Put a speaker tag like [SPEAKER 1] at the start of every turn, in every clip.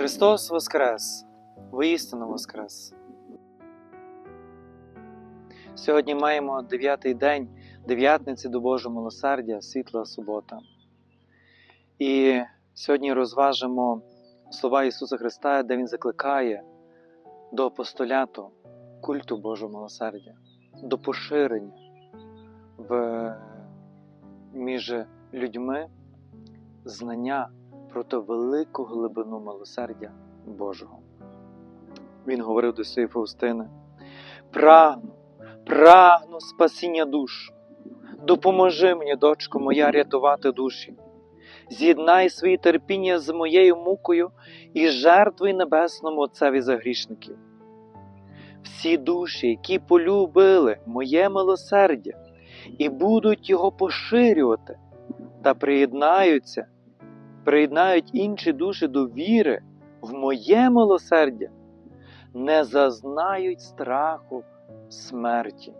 [SPEAKER 1] Христос Воскрес! Воістину Воскрес! Сьогодні маємо дев'ятий день дев'ятниці до Божого милосердя, світла субота. І сьогодні розважимо слова Ісуса Христа, де Він закликає до апостоляту, культу Божого милосердя, до поширення в, між людьми знання про ту велику глибину милосердя Божого. Він говорив до своєї Фаустини: Прагну, прагну спасіння душ. Допоможи мені, дочко моя, рятувати душі. З'єднай свої терпіння з моєю мукою і жертвуй небесному Отцеві за грішників. Всі душі, які полюбили моє милосердя і будуть його поширювати та приєднаються приєднають інші душі до віри в моє милосердя, не зазнають страху смерті.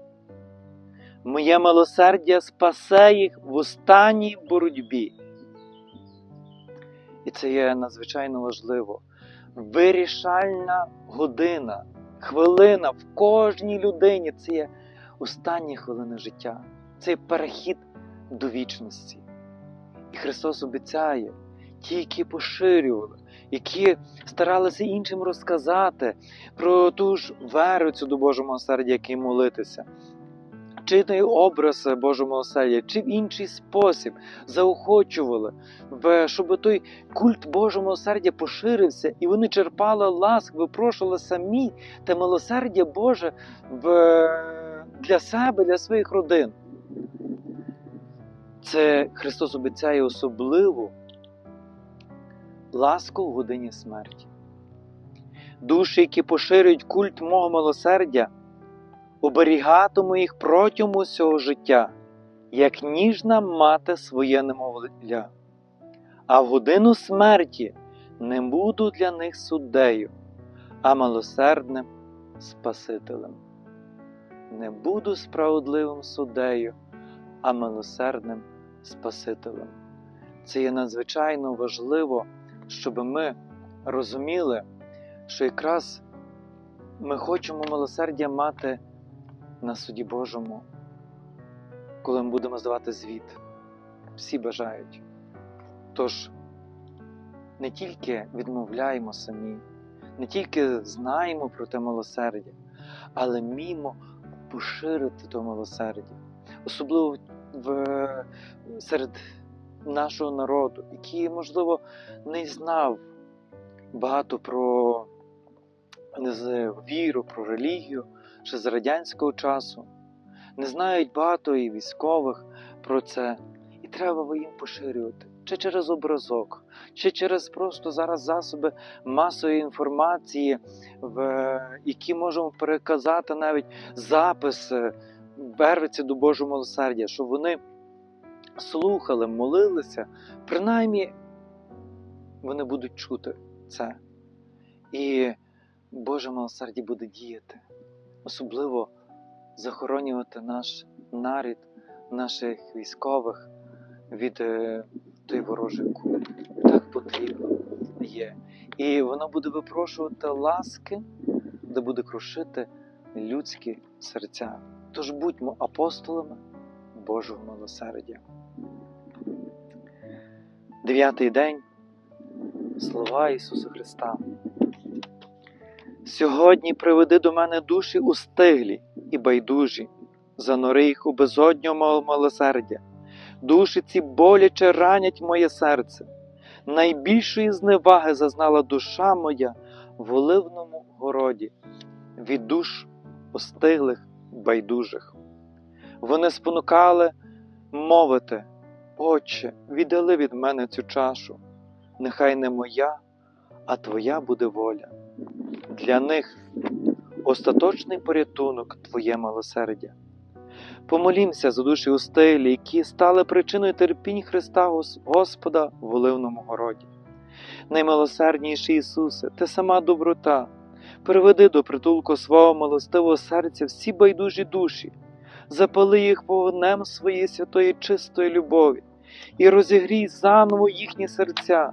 [SPEAKER 1] Моє милосердя спасе їх в останній боротьбі. І це є надзвичайно важливо. Вирішальна година, хвилина в кожній людині це є останні хвилини життя, це є перехід до вічності. І Христос обіцяє, ті, які поширювали, які старалися іншим розказати про ту ж веру цю до Божого милосердя, який молитися, чи той образ Божого милосердя, чи в інший спосіб заохочували, щоб той культ Божого милосердя поширився, і вони черпали ласк, випрошували самі те милосердя Боже для себе, для своїх родин. Це Христос обіцяє особливу ласку в годині смерті. Душі, які поширюють культ мого милосердя, оберігатиму їх протягом усього життя, як ніжна мати своє немовля. А в годину смерті не буду для них суддею, а милосердним Спасителем. Не буду справедливим суддею, а милосердним Спасителем. Це є надзвичайно важливо, щоб ми розуміли, що якраз ми хочемо милосердя мати на суді Божому, коли ми будемо здавати звіт. Всі бажають. Тож не тільки відмовляємо самі, не тільки знаємо про те милосердя, але вміємо поширити то милосердя, особливо в, серед нашого народу, який, можливо, не знав багато про віру, про релігію ще з радянського часу. Не знають багато і військових про це. І треба їм поширювати. Чи через образок, чи через просто зараз засоби масової інформації, в які можемо переказати навіть запис вервиці до Божого милосердя, щоб вони слухали, молилися, принаймні вони будуть чути це. І Боже милосердя буде діяти, особливо захоронювати наш нарід, наших військових від е, той ворожої кулі. Так потрібно є. І воно буде випрошувати ласки, де буде крушити людські серця. Тож будьмо апостолами Божого милосердя. Дев'ятий день слова Ісуса Христа. Сьогодні приведи до мене душі устиглі і байдужі, занори їх у безодню мого милосердя. Душі ці боляче ранять моє серце. Найбільшої зневаги зазнала душа моя в оливному городі, від душ остиглих, байдужих. Вони спонукали мовити, Отче, віддали від мене цю чашу, нехай не моя, а Твоя буде воля. Для них остаточний порятунок Твоє милосердя. Помолімся за душі устилі, які стали причиною терпінь Христа Господа в Оливному городі. Наймилосердніший Ісусе, Ти сама доброта, приведи до притулку свого милостивого серця всі байдужі душі, запали їх вогнем своєї святої чистої любові і розігрій заново їхні серця.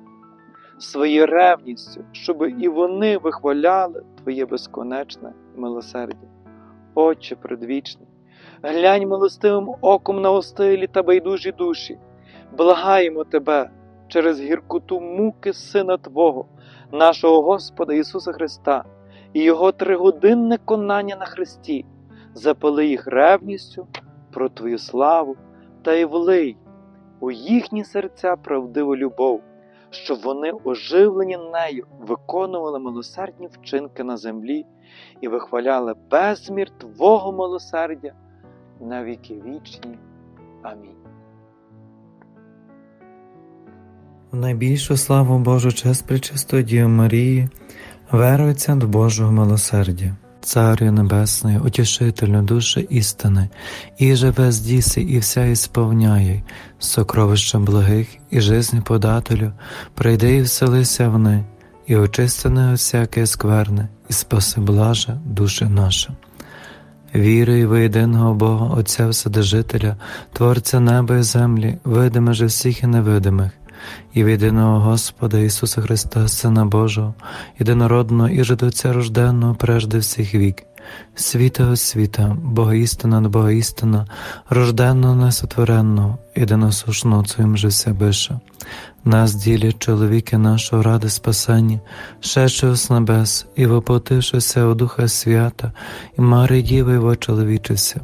[SPEAKER 1] своєю ревністю, щоб і вони вихваляли Твоє безконечне милосердя. Отче предвічний, глянь милостивим оком на остилі та байдужі душі, благаємо Тебе через гіркоту муки Сина Твого, нашого Господа Ісуса Христа, і Його тригодинне конання на Христі, запали їх ревністю про Твою славу та й влий у їхні серця правдиву любов, щоб вони, оживлені нею, виконували милосердні вчинки на землі і вихваляли безмір Твого милосердя на віки вічні. Амінь.
[SPEAKER 2] Найбільшу славу Божу честь пречистої Діви Марії, верується до Божого милосердя. Царю Небесний, утішителю душі істини, і живе здіси, і вся ісповняє, сокровища благих і жизни подателю, прийди і вселися вни, і очистене всяке скверне, і спаси блаже душі наша. Вірую в єдиного Бога, Отця Вседержителя, Творця неба і землі, видиме же всіх і невидимих, і в єдиного Господа Ісуса Христа, Сина Божого, єдинородного і жидоця рожденного прежде всіх вік, світа от світа, Бога істина до Бога істина, рожденного несотвореного, єдиносушного Цоїм же вся биша. Нас ділять чоловіки нашого ради спасення, шедшого з небес, і воплотившися у Духа Свята, і Марії Діви вочеловічився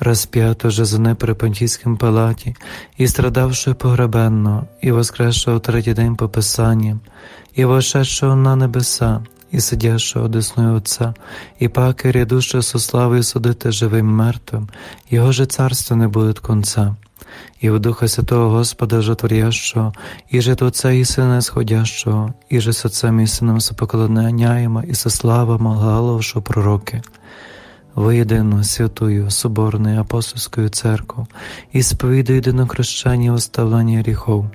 [SPEAKER 2] розп'ято же за при Понтійським палаті, і страдавши погребенно, і воскресшого третій день по Писанням, і вошедшого на небеса, і сидящого одесною Отця, і паки рядуще со славою судити живим мертвим, його же царство не буде конца. І в Духа Святого Господа Жотворящого, і же Отця і Сина Сходящого, і же Отцем і Сином сопоклоняємо, і со славами Галовшого пророки воєдину святую Соборною апостольською церкву і сповідаю єдинокрещення оставлення гріхов,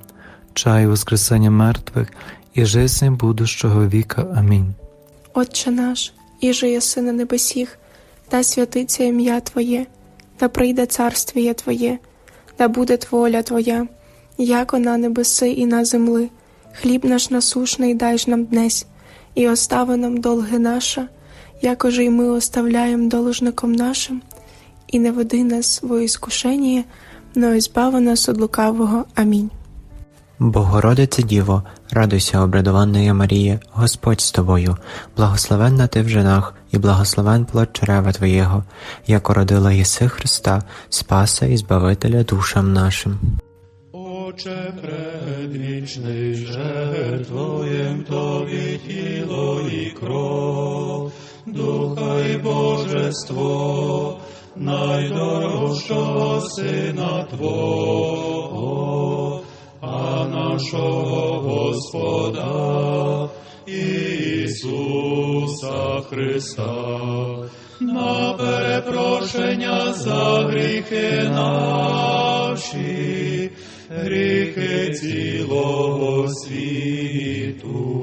[SPEAKER 2] чаю воскресення мертвих і жизни будущого віка. Амінь.
[SPEAKER 3] Отче наш, іже єси на небесіх, да святиться ім'я Твоє, да прийде царствіє Твоє, да буде воля Твоя, яко на небеси і на земли. Хліб наш насушний дай ж нам днесь, і остави нам долги наша, якоже й ми оставляємо должником нашим, і не веди нас в іскушення, но избави нас від лукавого. Амінь.
[SPEAKER 4] Богородице Діво, радуйся, обрадованна Марія, Господь з тобою, благословенна ти в женах, і благословен плод чрева Твоєго, яко родила єси Христа, Спаса і Збавителя душам нашим.
[SPEAKER 5] Отче предвічний, жертвуєм Тобі тіло і кров, Духа і Божество, найдорожчого Сина Твого, а нашого Господа Ісуса Христа, на перепрошення за гріхи наші, гріхи цілого світу.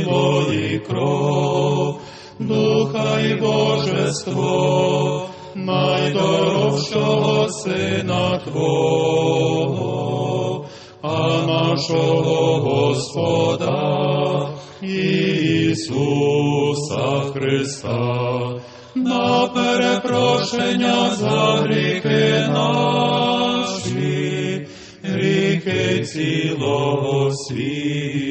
[SPEAKER 5] і кров, духа і божество, найдорожчого Сина Твого, а нашого Господа Ісуса Христа, на перепрошення за гріхи наші, гріхи цілого світу.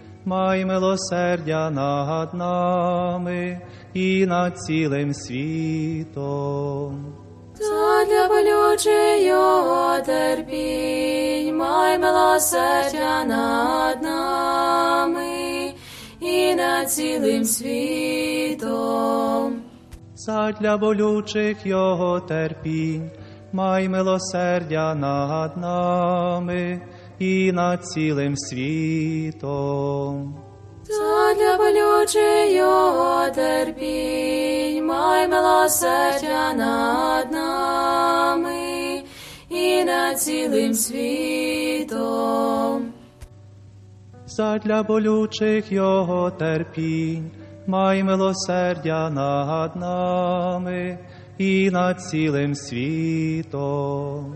[SPEAKER 6] май милосердя над нами і над цілим світом.
[SPEAKER 7] Задля болючих його терпінь, май милосердя над нами і над цілим світом.
[SPEAKER 6] Задля болючих його терпінь, май милосердя над нами і над цілим світом.
[SPEAKER 7] Задля болючих його терпінь, май милосердя над нами і над цілим світом.
[SPEAKER 6] Задля болючих його терпінь, май милосердя над нами і над цілим світом.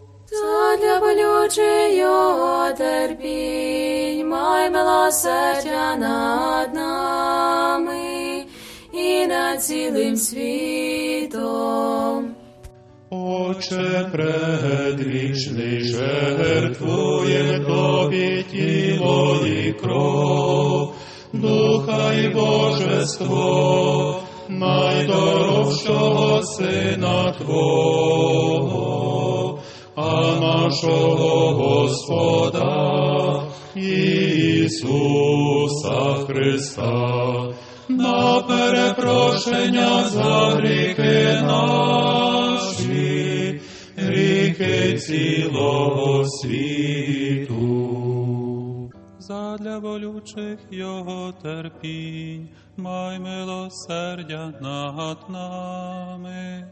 [SPEAKER 7] Задля болючих його терпінь, май милосердя над нами і над цілим світом.
[SPEAKER 5] Отче предвічний, жертвує тобі тіло і кров, духа і божество, найдорожчого Сина Твого, а нашого Господа Ісуса Христа, на перепрошення за гріхи наші, гріхи цілого світу. Задля болючих його терпінь, май милосердя над нами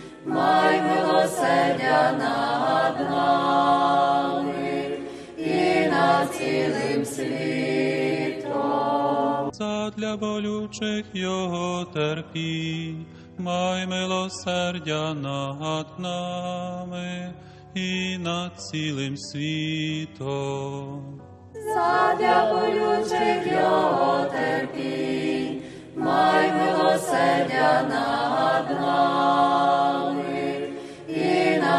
[SPEAKER 7] май милосердя над нами і над цілим світом.
[SPEAKER 5] задля болючих його терпінь, май милосердя над нами і над цілим світом.
[SPEAKER 7] Задля болючих його терпінь, май милосердя над нами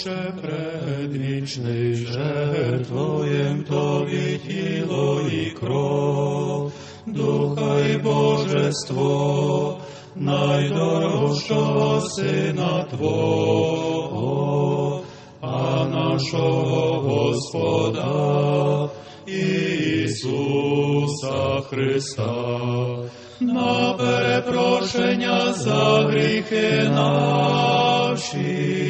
[SPEAKER 5] Отче предвічний, жертвуєм Тобі тіло і кров, духа і божество, найдорожчого Сина Твого, а нашого Господа Ісуса Христа, на перепрошення за гріхи наші,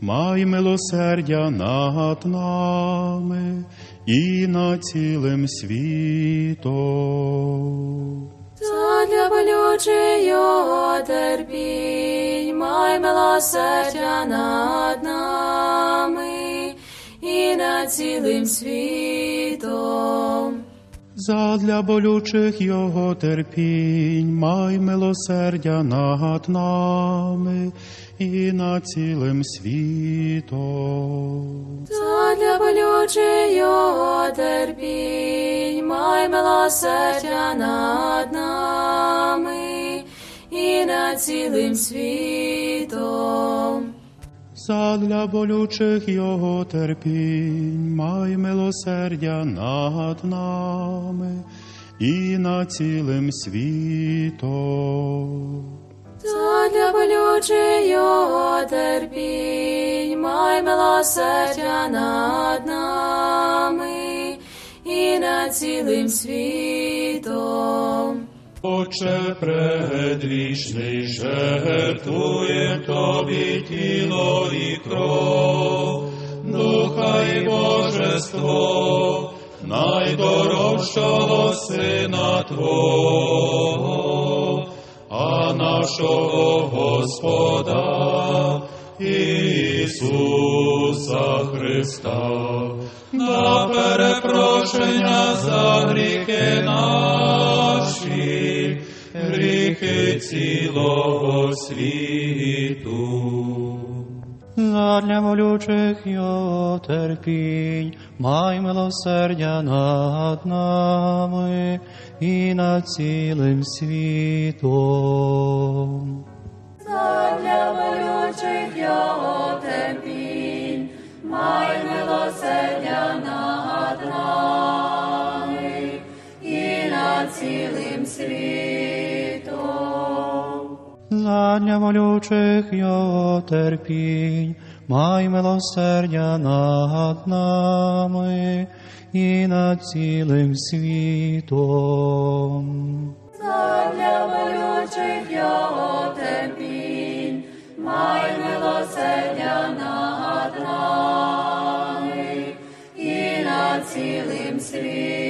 [SPEAKER 6] май милосердя над нами і над цілим світом.
[SPEAKER 7] Задля болючих його терпінь, май милосердя над нами і над цілим світом.
[SPEAKER 6] Задля болючих його терпінь, май милосердя над нами і над цілим світом.
[SPEAKER 7] Задля болючих його терпінь, май милосердя над нами і над цілим світом.
[SPEAKER 6] Задля болючих його терпінь, май милосердя над нами і над цілим світом.
[SPEAKER 7] Задля болючих його терпінь, май милосердя над нами і над цілим світом.
[SPEAKER 5] Отче предвічний, жертвує Тобі тіло і кров, духа і божество, найдорожчого Сина Твого, а нашого Господа Ісуса Христа, на перепрошення за гріхи наші, гріхи цілого світу.
[SPEAKER 6] Задля болючих його терпінь, май милосердя над нами і над цілим світом.
[SPEAKER 7] Задля болючих його терпінь, май милосердя над нами і над цілим світом.
[SPEAKER 6] Задля болючих його терпінь, май милосердя над нами і над цілим світом.
[SPEAKER 7] Задля болючих його терпінь, май милосердя над нами і над цілим світом.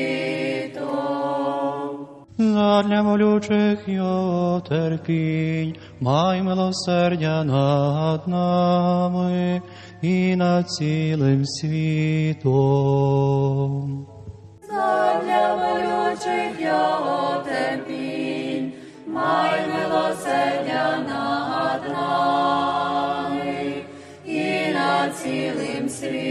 [SPEAKER 6] Задля волючих його терпінь, май милосердя над нами і над цілим світом.
[SPEAKER 7] Задля болючих його терпінь, май милосердя над нами і над цілим світом.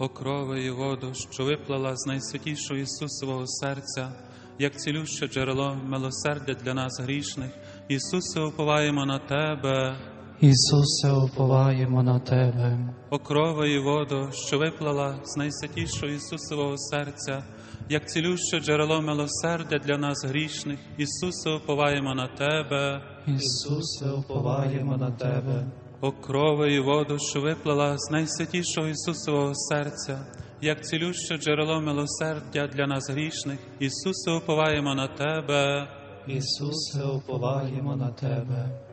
[SPEAKER 8] О крови і воду, що виплала з найсвятішого Ісусового серця, як цілюще джерело милосердя для нас грішних. Ісусе, уповаємо на Тебе,
[SPEAKER 6] Ісусе, уповаємо на Тебе.
[SPEAKER 8] о крови і воду, що виплала з найсвятішого Ісусового серця, як цілюще джерело милосердя для нас грішних. Ісусе, уповаємо на Тебе.
[SPEAKER 6] Ісусе, уповаємо на Тебе.
[SPEAKER 8] О і воду, що виплала з найсвятішого Ісусового серця, як цілюще джерело милосердя для нас грішних, Ісусе, уповаємо на Тебе.
[SPEAKER 6] Ісусе, уповаємо на Тебе.